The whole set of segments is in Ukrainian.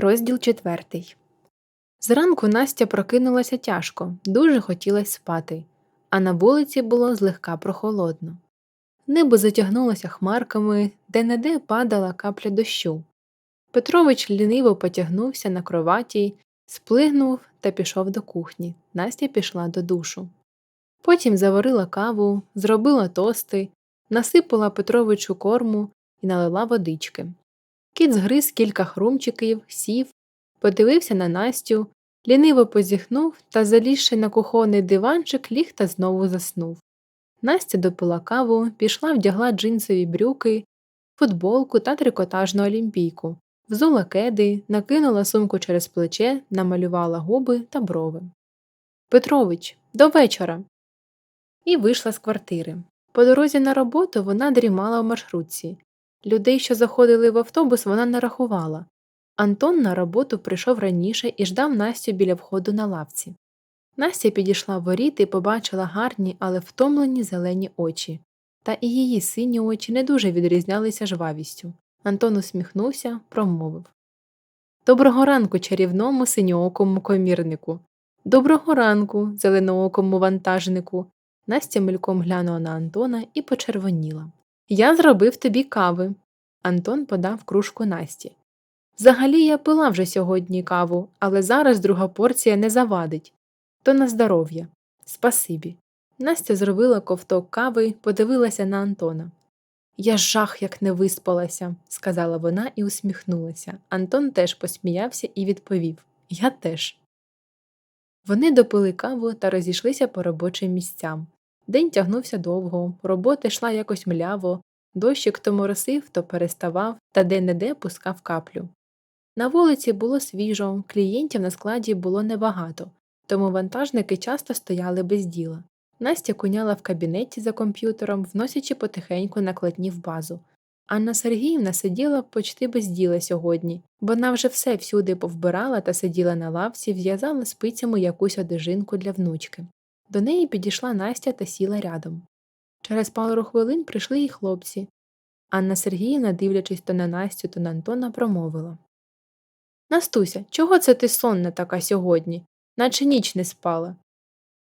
Розділ четвертий. Зранку Настя прокинулася тяжко, дуже хотілося спати, а на вулиці було злегка прохолодно. Небо затягнулося хмарками, де неде падала капля дощу. Петрович ліниво потягнувся на кроваті, сплигнув та пішов до кухні. Настя пішла до душу. Потім заварила каву, зробила тости, насипала Петровичу корму і налила водички. Кіт згриз кілька хрумчиків, сів, подивився на Настю, ліниво позіхнув та, залізши на кухонний диванчик, ліг та знову заснув. Настя допила каву, пішла, вдягла джинсові брюки, футболку та трикотажну олімпійку, взула кеди, накинула сумку через плече, намалювала губи та брови. Петрович, до вечора. І вийшла з квартири. По дорозі на роботу вона дрімала в маршрутці. Людей, що заходили в автобус, вона не рахувала. Антон на роботу прийшов раніше і ждав Настю біля входу на лавці. Настя підійшла в воріт і побачила гарні, але втомлені зелені очі, та і її сині очі не дуже відрізнялися жвавістю. Антон усміхнувся, промовив Доброго ранку, чарівному синьоокому комірнику. Доброго ранку, зеленоокому вантажнику. Настя мельком глянула на Антона і почервоніла. Я зробив тобі кави. Антон подав кружку Насті. Взагалі я пила вже сьогодні каву, але зараз друга порція не завадить. То на здоров'я. Спасибі. Настя зробила ковток кави, подивилася на Антона. Я жах, як не виспалася, сказала вона і усміхнулася. Антон теж посміявся і відповів Я теж. Вони допили каву та розійшлися по робочим місцям. День тягнувся довго, робота йшла якось мляво, дощик то моросив, то переставав та де неде пускав каплю. На вулиці було свіжо, клієнтів на складі було небагато, тому вантажники часто стояли без діла. Настя куняла в кабінеті за комп'ютером, вносячи потихеньку накладні в базу. Анна Сергіївна сиділа почти без діла сьогодні, бо вона вже все всюди повбирала та сиділа на лавці, в'язала спицями якусь одежинку для внучки. До неї підійшла Настя та сіла рядом. Через пару хвилин прийшли й хлопці. Анна Сергіївна, дивлячись то на Настю, то на Антона, промовила Настуся, чого це ти сонна така сьогодні, наче ніч не спала?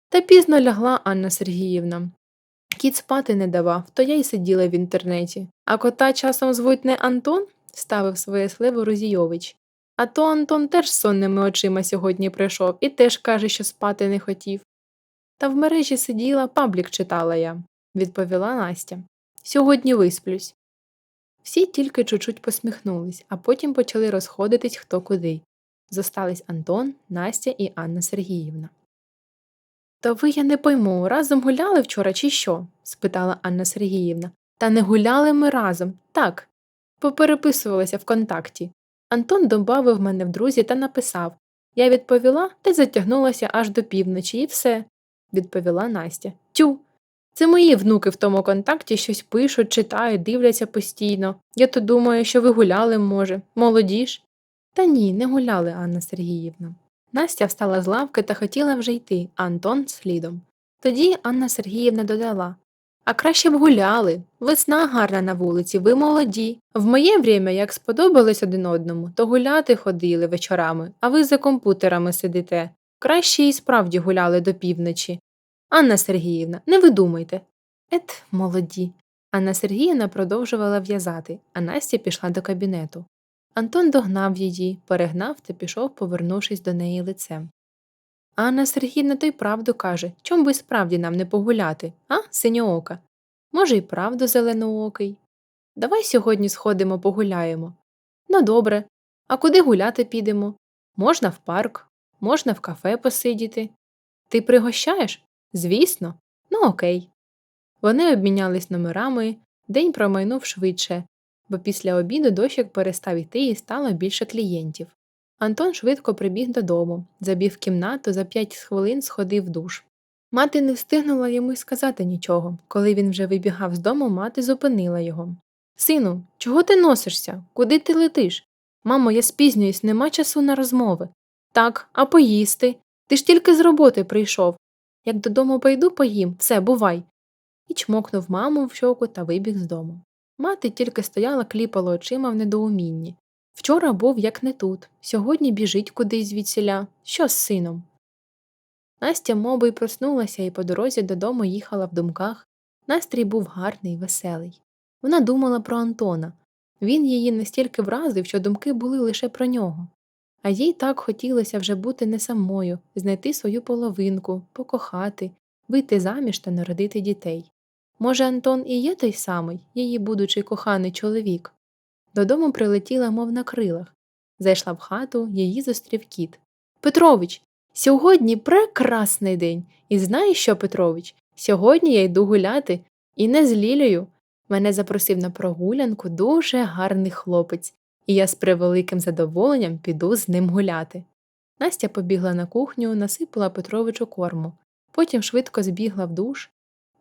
Та пізно лягла Анна Сергіївна. Кіт спати не давав, то я й сиділа в інтернеті. А кота часом звуть не Антон? ставив своє сливо Розійович. А то Антон теж сонними очима сьогодні прийшов і теж каже, що спати не хотів. Та в мережі сиділа, паблік читала я, відповіла Настя. Сьогодні висплюсь. Всі тільки чуть-чуть посміхнулись, а потім почали розходитись хто куди. Зостались Антон, Настя і Анна Сергіївна. Та ви я не пойму, разом гуляли вчора, чи що? спитала Анна Сергіївна. Та не гуляли ми разом. Так. Попереписувалися в контакті. Антон добавив мене в друзі та написав Я відповіла та затягнулася аж до півночі, і все відповіла Настя. Тю. Це мої внуки в тому контакті щось пишуть, читають, дивляться постійно. Я то думаю, що ви гуляли, може, молоді ж. Та ні, не гуляли, Анна Сергіївна. Настя встала з лавки та хотіла вже йти, а Антон слідом. Тоді Анна Сергіївна додала А краще б гуляли. Весна гарна на вулиці, ви молоді. В моє время, як сподобалось один одному, то гуляти ходили вечорами, а ви за комп'ютерами сидите. Краще і справді гуляли до півночі. Анна Сергіївна, не видумайте. Ет, молоді. Анна Сергіївна продовжувала в'язати, а Настя пішла до кабінету. Антон догнав її, перегнав та пішов, повернувшись до неї лицем. Анна Сергіївна то й правду каже чом би справді нам не погуляти, а, синьоока? Може, й правду зеленоокий. Давай сьогодні сходимо погуляємо. Ну, добре. А куди гуляти підемо? Можна в парк, можна в кафе посидіти. Ти пригощаєш? Звісно, ну окей. Вони обмінялись номерами, день промайнув швидше, бо після обіду дощик перестав йти і стало більше клієнтів. Антон швидко прибіг додому, забіг кімнату, за п'ять хвилин сходив в душ. Мати не встигнула йому й сказати нічого. Коли він вже вибігав з дому, мати зупинила його. Сину, чого ти носишся? Куди ти летиш? Мамо, я спізнююсь, нема часу на розмови. Так, а поїсти? Ти ж тільки з роботи прийшов. Як додому пойду, поїм, все, бувай. І чмокнув маму в щоку та вибіг з дому. Мати тільки стояла, кліпала очима в недоумінні. Вчора був як не тут, сьогодні біжить кудись звідсіля. Що з сином? Настя мов й проснулася і по дорозі додому їхала в думках. Настрій був гарний, веселий. Вона думала про Антона. Він її настільки вразив, що думки були лише про нього. А їй так хотілося вже бути не самою, знайти свою половинку, покохати, вийти заміж та народити дітей. Може, Антон і є той самий, її будучий коханий чоловік. Додому прилетіла, мов на крилах. Зайшла в хату, її зустрів кіт. Петрович, сьогодні прекрасний день. І знаєш що, Петрович? Сьогодні я йду гуляти і не з Лілею. Мене запросив на прогулянку дуже гарний хлопець, і я з превеликим задоволенням піду з ним гуляти. Настя побігла на кухню, насипала Петровичу корму, потім швидко збігла в душ,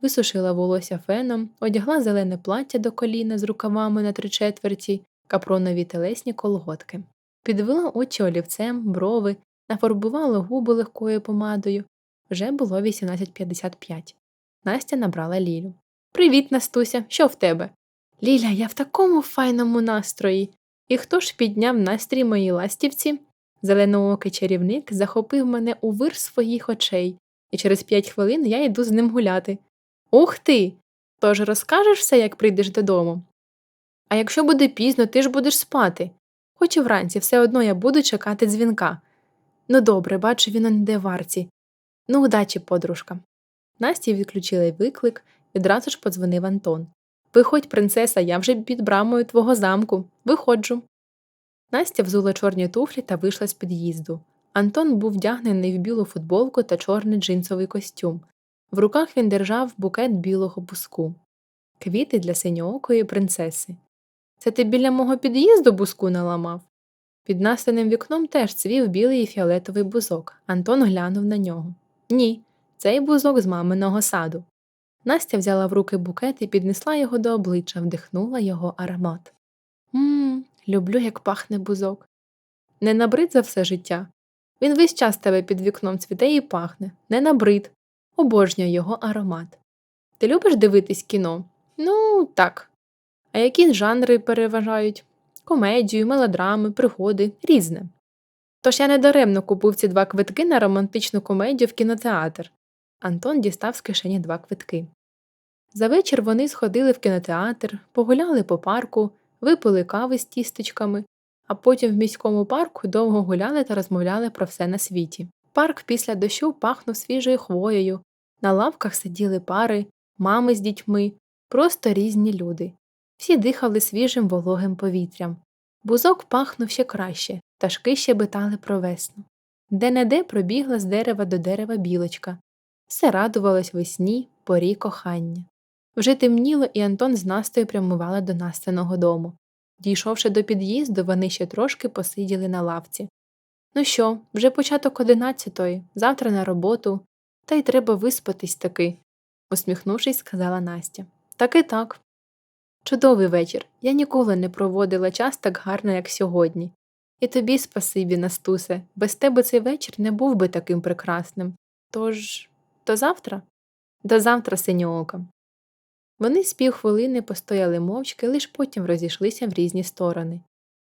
висушила волосся феном, одягла зелене плаття до коліна з рукавами на три четверті, капронові телесні колготки, підвела очі олівцем, брови, нафарбувала губи легкою помадою. Вже було 18.55. Настя набрала Лілю. Привіт, Настуся, що в тебе? Ліля, я в такому файному настрої. І хто ж підняв настрій моїй ластівці? Зеленоокий чарівник захопив мене у вир своїх очей, і через п'ять хвилин я йду з ним гуляти. Ух ти! Тож розкажеш все, як прийдеш додому. А якщо буде пізно, ти ж будеш спати. Хоч і вранці все одно я буду чекати дзвінка. Ну добре, бачу, він он де варці. Ну, удачі, подружка. Насті відключили виклик, відразу ж подзвонив Антон. Виходь, принцеса, я вже під брамою твого замку. Виходжу. Настя взула чорні туфлі та вийшла з під'їзду. Антон був вдягнений в білу футболку та чорний джинсовий костюм. В руках він держав букет білого буску, квіти для синьоокої принцеси. Це ти біля мого під'їзду буску наламав? Під настяним вікном теж цвів білий і фіолетовий бузок. Антон глянув на нього. Ні, цей бузок з маминого саду. Настя взяла в руки букет і піднесла його до обличчя, вдихнула його аромат. Мм, люблю, як пахне бузок. Не набрид за все життя. Він весь час тебе під вікном цвіте і пахне, не набрид. Обожнюю його аромат. Ти любиш дивитись кіно? Ну, так. А які жанри переважають? Комедію, мелодрами, пригоди, різне. Тож я недаремно купив ці два квитки на романтичну комедію в кінотеатр. Антон дістав з кишені два квитки. За вечір вони сходили в кінотеатр, погуляли по парку, випили кави з тістечками, а потім в міському парку довго гуляли та розмовляли про все на світі. Парк після дощу пахнув свіжою хвоєю, на лавках сиділи пари, мами з дітьми, просто різні люди. Всі дихали свіжим вологим повітрям. Бузок пахнув ще краще, пташки щебетали про весну. Де не де пробігла з дерева до дерева білочка. Все радувалось весні, порі кохання. Вже темніло, і Антон з Настою прямували до Настиного дому. Дійшовши до під'їзду, вони ще трошки посиділи на лавці. Ну що, вже початок одинадцятої, завтра на роботу, та й треба виспатись таки, усміхнувшись, сказала Настя. Таки так. Чудовий вечір. Я ніколи не проводила час так гарно, як сьогодні. І тобі спасибі, Настусе, без тебе цей вечір не був би таким прекрасним. Тож, до завтра? До завтра, синьоока. Вони з півхвилини постояли мовчки, лиш потім розійшлися в різні сторони.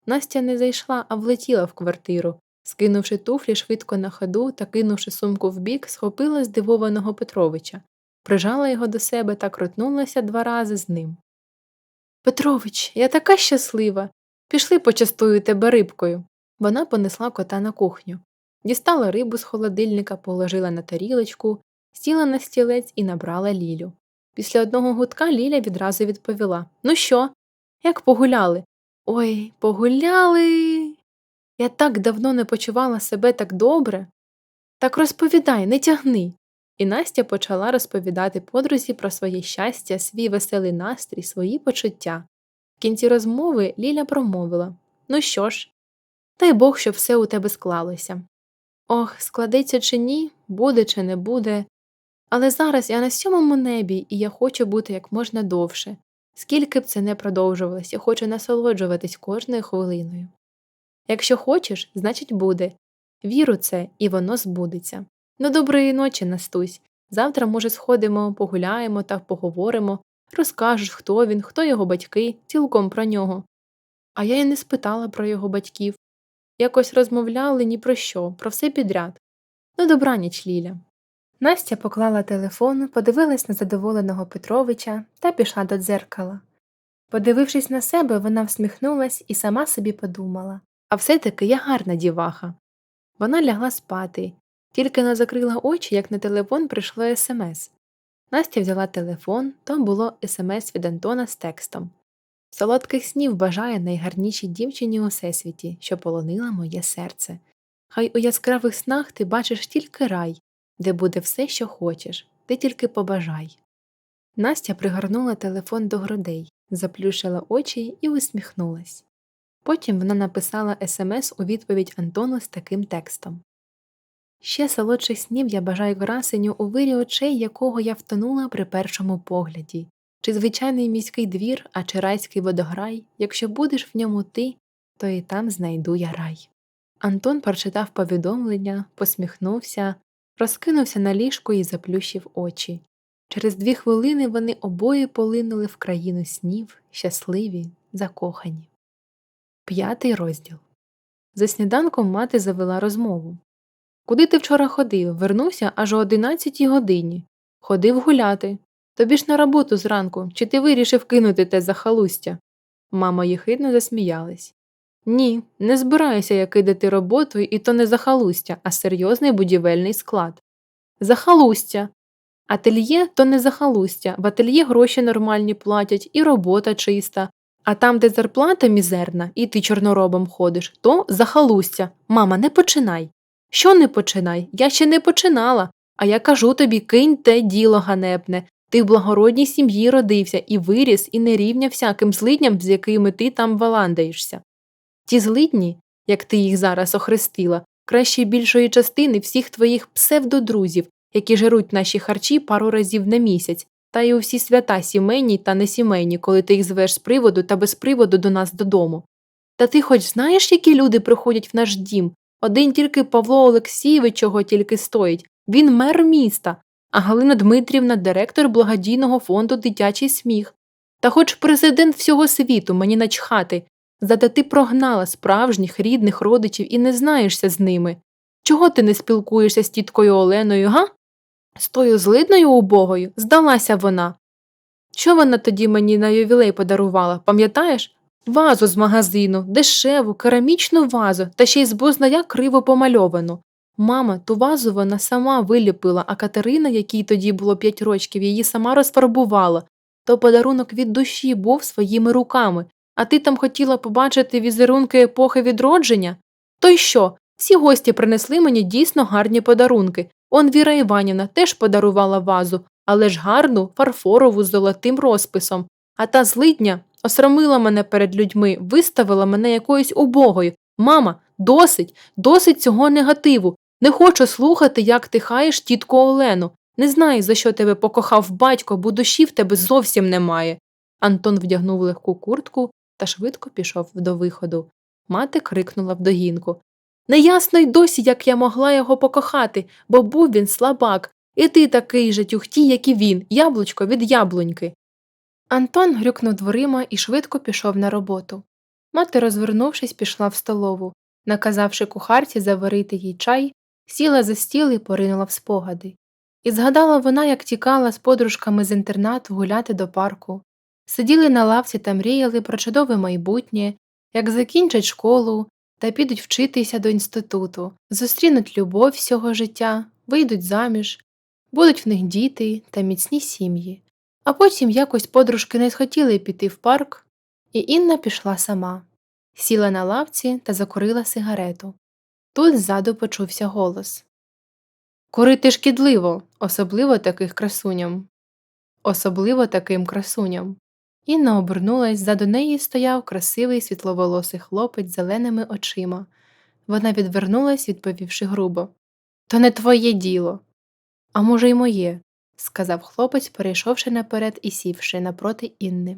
Настя не зайшла, а влетіла в квартиру. Скинувши туфлі швидко на ходу та кинувши сумку вбік, схопила здивованого Петровича, прижала його до себе та крутнулася два рази з ним. Петрович, я така щаслива. Пішли почастую тебе рибкою. Вона понесла кота на кухню, дістала рибу з холодильника, положила на тарілочку, сіла на стілець і набрала Лілю. Після одного гудка Ліля відразу відповіла Ну що? Як погуляли? Ой, погуляли. Я так давно не почувала себе так добре. Так розповідай, не тягни. І Настя почала розповідати подрузі про своє щастя, свій веселий настрій, свої почуття. В кінці розмови Ліля промовила Ну що ж, дай Бог, щоб все у тебе склалося. Ох, складеться чи ні, буде чи не буде. Але зараз я на сьомому небі, і я хочу бути як можна довше. Скільки б це не продовжувалось, я хочу насолоджуватись кожною хвилиною. Якщо хочеш, значить буде. Віру це, і воно збудеться. Ну, доброї ночі, Настусь. Завтра, може, сходимо, погуляємо та поговоримо, розкажеш, хто він, хто його батьки, цілком про нього. А я й не спитала про його батьків. Якось розмовляли ні про що, про все підряд. Ну, добраніч, Ліля. Настя поклала телефон, подивилась на задоволеного Петровича та пішла до дзеркала. Подивившись на себе, вона всміхнулась і сама собі подумала а все-таки я гарна діваха. Вона лягла спати, тільки не закрила очі, як на телефон прийшло смс. Настя взяла телефон, там було смс від Антона з текстом Солодких снів бажає найгарнішій дівчині у всесвіті, що полонила моє серце. Хай у яскравих снах ти бачиш тільки рай, де буде все, що хочеш, ти тільки побажай. Настя пригорнула телефон до грудей, заплющила очі і усміхнулась. Потім вона написала смс у відповідь Антону з таким текстом Ще солодших снів я бажаю красеню у вирі очей, якого я втонула при першому погляді, чи звичайний міський двір, а чи райський водограй, якщо будеш в ньому ти, то і там знайду я рай. Антон прочитав повідомлення, посміхнувся, розкинувся на ліжку і заплющив очі. Через дві хвилини вони обоє полинули в країну снів, щасливі, закохані. П'ятий розділ. За сніданком мати завела розмову. Куди ти вчора ходив? Вернувся аж о одинадцятій годині. Ходив гуляти. Тобі ж на роботу зранку, чи ти вирішив кинути те захалустя? Мама єхидно засміялась. Ні, не збираюся я кидати роботу, і то не захалустя, а серйозний будівельний склад. Захалустя. Ательє то не захалустя, в ательє гроші нормальні платять, і робота чиста, а там, де зарплата мізерна, і ти чорноробом ходиш, то захалустя. Мама, не починай. Що не починай? Я ще не починала. А я кажу тобі кинь те діло ганебне. Ти в благородній сім'ї родився і виріс, і не рівня всяким злидням, з якими ти там валандаєшся. Ті злидні, як ти їх зараз охрестила, краще більшої частини всіх твоїх псевдодрузів, які жеруть наші харчі пару разів на місяць, та й у всі свята сімейні та несімейні, коли ти їх звеш з приводу та без приводу до нас додому. Та ти хоч знаєш, які люди приходять в наш дім? Один тільки Павло Олексійович чого тільки стоїть, він мер міста, а Галина Дмитрівна директор благодійного фонду Дитячий сміх. Та хоч президент всього світу мені начхати, зате ти прогнала справжніх рідних родичів і не знаєшся з ними. Чого ти не спілкуєшся з тіткою Оленою, га? З тою злидною убогою здалася вона. Що вона тоді мені на ювілей подарувала, пам'ятаєш? Вазу з магазину, дешеву, керамічну вазу, та ще й збозна як криво помальовану. Мама, ту вазу вона сама виліпила, а Катерина, якій тоді було п'ять рочків, її сама розфарбувала. То подарунок від душі був своїми руками, а ти там хотіла побачити візерунки епохи відродження? То й що? Всі гості принесли мені дійсно гарні подарунки. Он Віра Іванівна теж подарувала вазу, але ж гарну, фарфорову з золотим розписом. А та злидня осрамила мене перед людьми, виставила мене якоюсь убогою. Мама, досить, досить цього негативу. Не хочу слухати, як ти хаєш тітку Олену. Не знаю, за що тебе покохав батько, бо душі в тебе зовсім немає. Антон вдягнув легку куртку та швидко пішов до виходу. Мати крикнула вдогінку Неясно й досі, як я могла його покохати, бо був він слабак, і ти такий же тюхтій, як і він, яблучко від яблуньки. Антон грюкнув дверима і швидко пішов на роботу. Мати, розвернувшись, пішла в столову, наказавши кухарці заварити їй чай, сіла за стіл і поринула в спогади. І згадала вона, як тікала з подружками з інтернату гуляти до парку. Сиділи на лавці та мріяли про чудове майбутнє, як закінчать школу, та підуть вчитися до інституту, зустрінуть любов всього життя, вийдуть заміж, будуть в них діти та міцні сім'ї. А потім якось подружки не схотіли піти в парк, і Інна пішла сама, сіла на лавці та закурила сигарету. Тут ззаду почувся голос Курити шкідливо, особливо таких красуням. Особливо таким красуням. Інна обернулась, заду неї стояв красивий світловолосий хлопець з зеленими очима. Вона відвернулась, відповівши грубо То не твоє діло. А може, й моє, сказав хлопець, перейшовши наперед і сівши напроти Інни.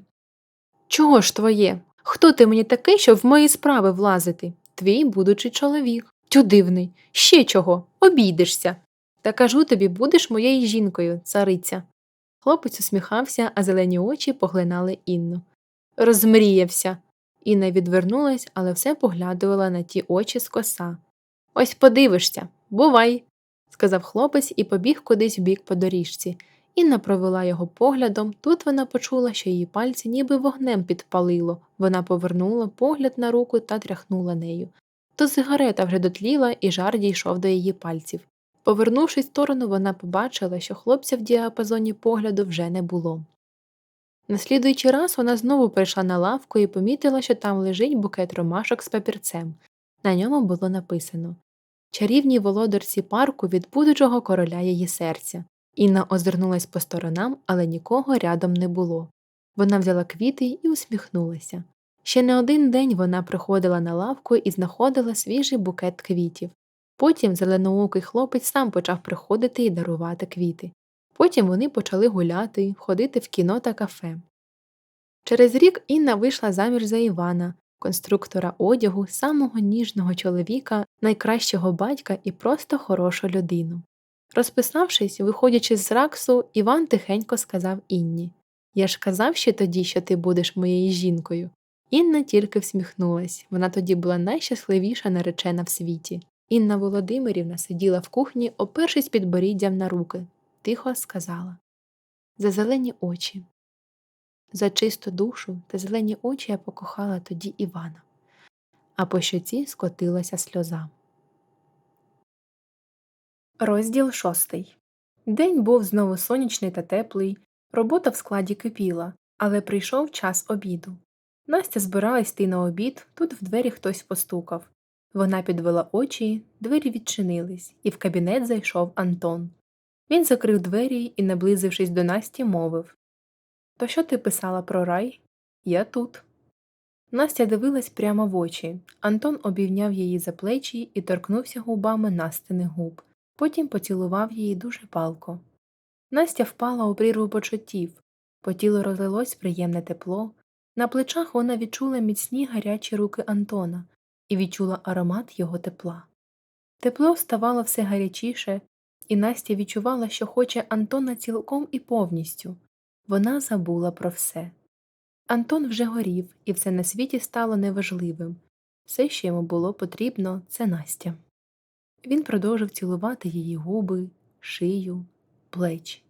Чого ж твоє? Хто ти мені такий, щоб в мої справи влазити? Твій будучий чоловік. Тю дивний. Ще чого? Обійдешся. Та кажу тобі, будеш моєю жінкою, цариця. Хлопець усміхався, а зелені очі поглинали Інну. Розмріявся. Інна відвернулась, але все поглядувала на ті очі з коса. Ось подивишся, бувай, сказав хлопець і побіг кудись в бік по доріжці. Інна провела його поглядом. Тут вона почула, що її пальці ніби вогнем підпалило. Вона повернула погляд на руку та тряхнула нею. То сигарета вже дотліла, і жар дійшов до її пальців. Повернувшись в сторону, вона побачила, що хлопця в діапазоні погляду вже не було. Наслідуючий раз вона знову прийшла на лавку і помітила, що там лежить букет ромашок з папірцем. На ньому було написано Чарівній володарці парку від будучого короля її серця. Інна озирнулась по сторонам, але нікого рядом не було. Вона взяла квіти і усміхнулася. Ще не один день вона приходила на лавку і знаходила свіжий букет квітів. Потім зеленоокий хлопець сам почав приходити і дарувати квіти. Потім вони почали гуляти, ходити в кіно та кафе. Через рік Інна вийшла заміж за Івана, конструктора одягу, самого ніжного чоловіка, найкращого батька і просто хорошу людину. Розписавшись, виходячи з раксу, Іван тихенько сказав Інні Я ж казав ще тоді, що ти будеш моєю жінкою. Інна тільки всміхнулась вона тоді була найщасливіша наречена в світі. Інна Володимирівна сиділа в кухні, опершись підборіддям на руки, тихо сказала За зелені очі. За чисту душу та зелені очі я покохала тоді Івана, а по щоці скотилася сльоза. Розділ шостий. День був знову сонячний та теплий, робота в складі кипіла, але прийшов час обіду. Настя збиралась йти на обід, тут в двері хтось постукав. Вона підвела очі, двері відчинились, і в кабінет зайшов Антон. Він закрив двері і, наблизившись до Насті, мовив То що ти писала про рай? Я тут. Настя дивилась прямо в очі. Антон обійняв її за плечі і торкнувся губами Настиних губ, потім поцілував її дуже палко. Настя впала у прірву почуттів, по тілу розлилось приємне тепло, на плечах вона відчула міцні гарячі руки Антона і відчула аромат його тепла. Тепло ставало все гарячіше, і Настя відчувала, що хоче Антона цілком і повністю. Вона забула про все. Антон вже горів, і все на світі стало неважливим. Все, що йому було потрібно, це Настя. Він продовжив цілувати її губи, шию, плечі.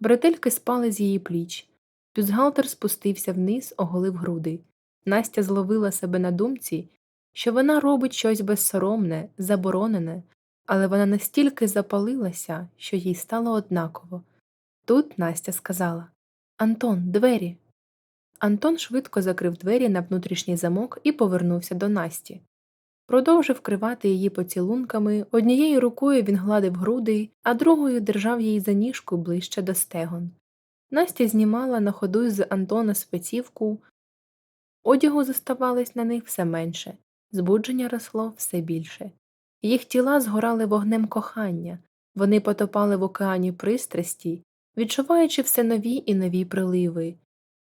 Бретельки спали з її пліч. Бюзгалтер спустився вниз, оголив груди. Настя зловила себе на думці, що вона робить щось безсоромне, заборонене, але вона настільки запалилася, що їй стало однаково. Тут Настя сказала Антон, двері. Антон швидко закрив двері на внутрішній замок і повернувся до Насті. Продовжив кривати її поцілунками, однією рукою він гладив груди, а другою держав її за ніжку ближче до стегон. Настя знімала на ходу з Антона спецівку, одягу зоставалось на них все менше, збудження росло все більше. Їх тіла згорали вогнем кохання, вони потопали в океані пристрасті, відчуваючи все нові і нові приливи.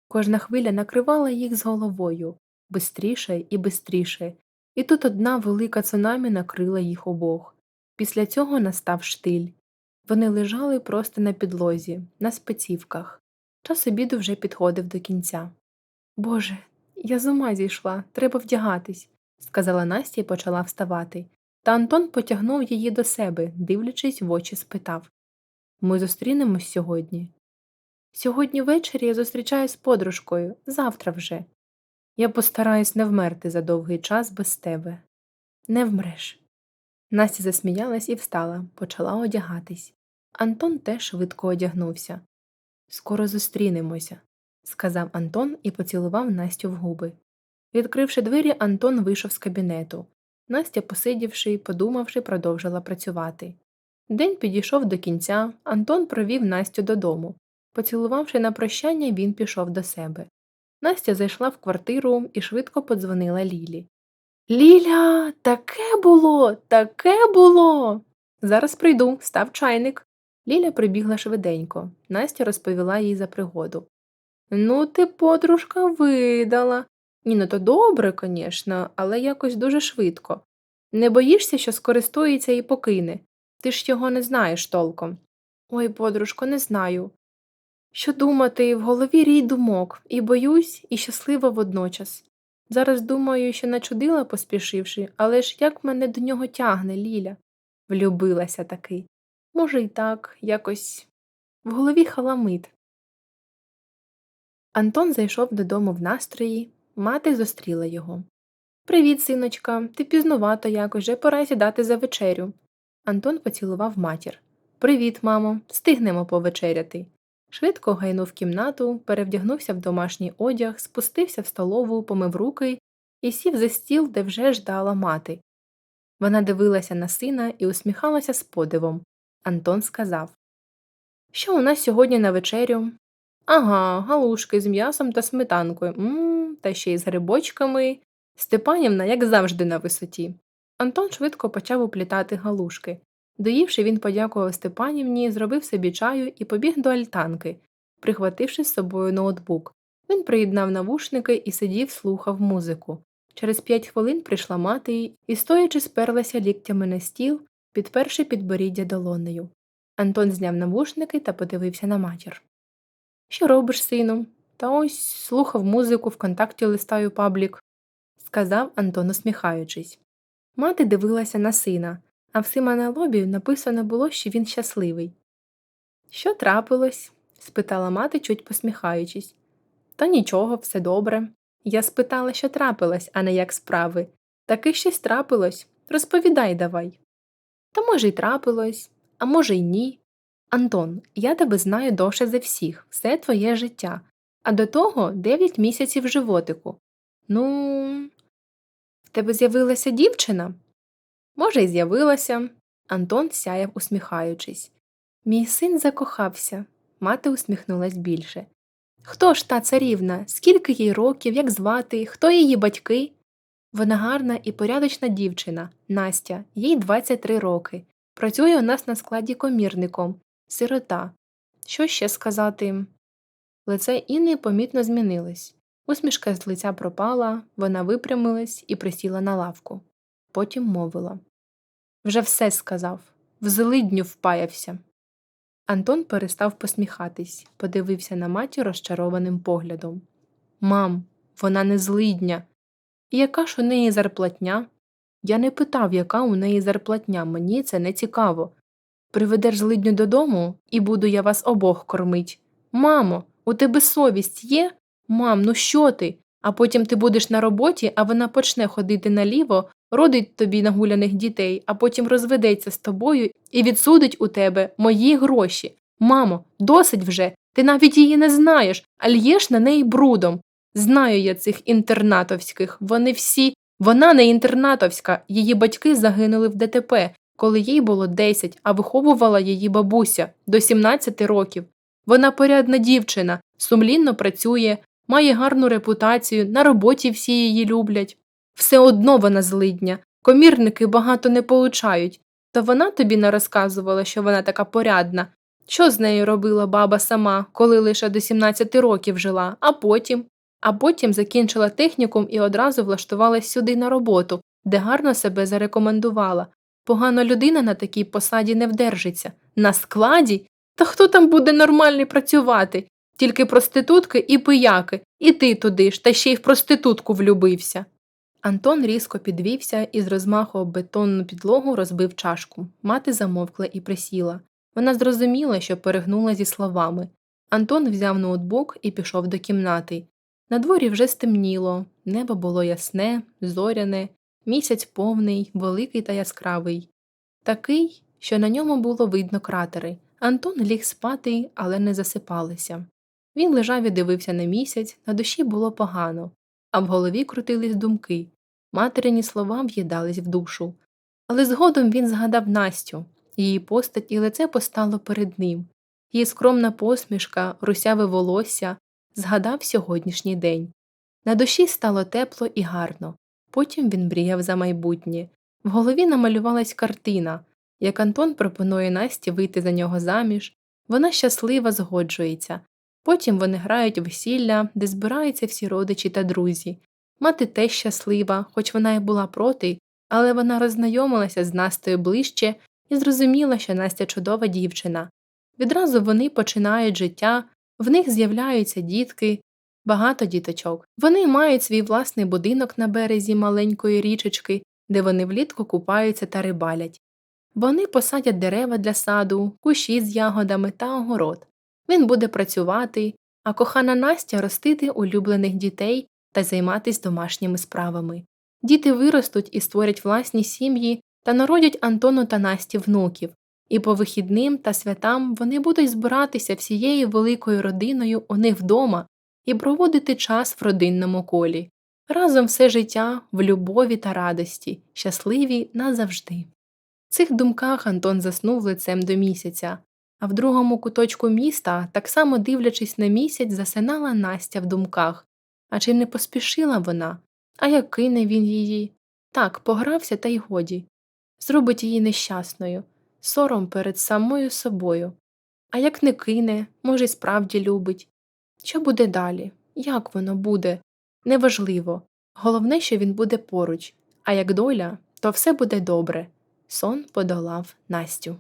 Кожна хвиля накривала їх з головою бистріше і бистріше, і тут одна велика цунамі накрила їх обох. Після цього настав штиль. Вони лежали просто на підлозі, на спецівках. Час обіду вже підходив до кінця. Боже, я з ума зійшла, треба вдягатись, сказала Настя і почала вставати. Та Антон потягнув її до себе, дивлячись в очі, спитав Ми зустрінемось сьогодні. Сьогодні ввечері я зустрічаюсь з подружкою, завтра вже. Я постараюсь не вмерти за довгий час без тебе. Не вмреш. Настя засміялась і встала, почала одягатись. Антон теж швидко одягнувся. Скоро зустрінемося, сказав Антон і поцілував Настю в губи. Відкривши двері, Антон вийшов з кабінету. Настя, посидівши і подумавши, продовжила працювати. День підійшов до кінця, Антон провів Настю додому. Поцілувавши на прощання, він пішов до себе. Настя зайшла в квартиру і швидко подзвонила Лілі. Ліля, таке було, таке було. Зараз прийду, став чайник. Ліля прибігла швиденько. Настя розповіла їй за пригоду. Ну, ти, подружка, видала. Ні, ну то добре, звісно, але якось дуже швидко. Не боїшся, що скористується і покине. Ти ж його не знаєш толком. Ой, подружко, не знаю. Що думати, в голові рій думок, і боюсь, і щаслива водночас. Зараз думаю, що начудила, поспішивши, але ж як мене до нього тягне, Ліля? Влюбилася таки. Може, й так, якось в голові халамит. Антон зайшов додому в настрої, мати зустріла його. Привіт, синочка, ти пізнувато якось вже пора сідати за вечерю. Антон поцілував матір. Привіт, мамо, встигнемо повечеряти. Швидко гайнув кімнату, перевдягнувся в домашній одяг, спустився в столову, помив руки і сів за стіл, де вже ждала мати. Вона дивилася на сина і усміхалася з подивом. Антон сказав Що у нас сьогодні на вечерю? Ага, галушки з м'ясом та сметанкою, Мм, та ще й з грибочками. Степанівна, як завжди, на висоті. Антон швидко почав уплітати галушки. Доївши, він подякував Степанівні, зробив собі чаю і побіг до альтанки, прихвативши з собою ноутбук. Він приєднав навушники і сидів, слухав музику. Через п'ять хвилин прийшла мати і, стоячи, сперлася ліктями на стіл, підперши підборіддя долонею. Антон зняв навушники та подивився на матір. Що робиш, сину? Та ось слухав музику, вконтакті листаю паблік, сказав Антон, усміхаючись. Мати дивилася на сина, а в Сима на лобі написано було, що він щасливий. Що трапилось? спитала мати, чуть посміхаючись. Та нічого, все добре. Я спитала, що трапилось, а не як справи. Таки щось трапилось. Розповідай давай. Та може, й трапилось, а може, й ні. Антон, я тебе знаю довше за всіх, все твоє життя, а до того дев'ять місяців животику. Ну, в тебе з'явилася дівчина? Може, й з'явилася. Антон сяяв, усміхаючись. Мій син закохався. Мати усміхнулась більше. Хто ж та царівна? Скільки їй років, як звати, хто її батьки? Вона гарна і порядочна дівчина, Настя, їй 23 роки. Працює у нас на складі комірником, сирота. Що ще сказати? Лице Інни помітно змінилось. Усмішка з лиця пропала, вона випрямилась і присіла на лавку. Потім мовила Вже все сказав, в злидню впаявся. Антон перестав посміхатись, подивився на матір розчарованим поглядом. Мам, вона не злидня. І яка ж у неї зарплатня? Я не питав, яка у неї зарплатня, мені це не цікаво. Приведеш злидню додому, і буду я вас обох кормить. Мамо, у тебе совість є? Мам, ну що ти? А потім ти будеш на роботі, а вона почне ходити наліво, родить тобі нагуляних дітей, а потім розведеться з тобою і відсудить у тебе мої гроші. Мамо, досить вже, ти навіть її не знаєш, а л'єш на неї брудом. Знаю я цих інтернатовських, вони всі. Вона не інтернатовська, її батьки загинули в ДТП, коли їй було 10, а виховувала її бабуся до 17 років. Вона порядна дівчина, сумлінно працює, має гарну репутацію, на роботі всі її люблять. Все одно вона злидня, комірники багато не получають. То вона тобі не розказувала, що вона така порядна. Що з нею робила баба сама, коли лише до 17 років жила, а потім? А потім закінчила технікум і одразу влаштувалась сюди на роботу, де гарно себе зарекомендувала. Погано людина на такій посаді не вдержиться. На складі? Та хто там буде нормальний працювати? Тільки проститутки і пияки, і ти туди ж, та ще й в проститутку влюбився. Антон різко підвівся і з розмаху об бетонну підлогу розбив чашку. Мати замовкла і присіла. Вона зрозуміла, що перегнула зі словами. Антон взяв ноутбук і пішов до кімнати. На дворі вже стемніло, небо було ясне, зоряне, місяць повний, великий та яскравий. Такий, що на ньому було видно кратери. Антон ліг спати, але не засипалися. Він лежав і дивився на місяць, на душі було погано, а в голові крутились думки. Материні слова в'їдались в душу. Але згодом він згадав Настю, її постать і лице постало перед ним, її скромна посмішка, русяве волосся, згадав сьогоднішній день. На душі стало тепло і гарно. Потім він мріяв за майбутнє. В голові намалювалась картина, як Антон пропонує Насті вийти за нього заміж, вона щаслива згоджується. Потім вони грають весілля, де збираються всі родичі та друзі. Мати теж щаслива, хоч вона й була проти, але вона роззнайомилася з Настею ближче і зрозуміла, що Настя чудова дівчина. Відразу вони починають життя, в них з'являються дітки, багато діточок. Вони мають свій власний будинок на березі маленької річечки, де вони влітку купаються та рибалять. Вони посадять дерева для саду, кущі з ягодами та огород. Він буде працювати, а кохана Настя ростити улюблених дітей та займатися домашніми справами. Діти виростуть і створять власні сім'ї та народять Антону та Насті внуків, і по вихідним та святам вони будуть збиратися всією великою родиною у них вдома і проводити час в родинному колі. Разом все життя в любові та радості, щасливі назавжди. В цих думках Антон заснув лицем до місяця, а в другому куточку міста, так само дивлячись на місяць, засинала Настя в думках. А чи не поспішила вона? А як кине він її? Так, погрався та й годі. Зробить її нещасною, сором перед самою собою. А як не кине, може, справді любить. Що буде далі? Як воно буде? Неважливо. Головне, що він буде поруч, а як доля, то все буде добре. Сон подолав Настю.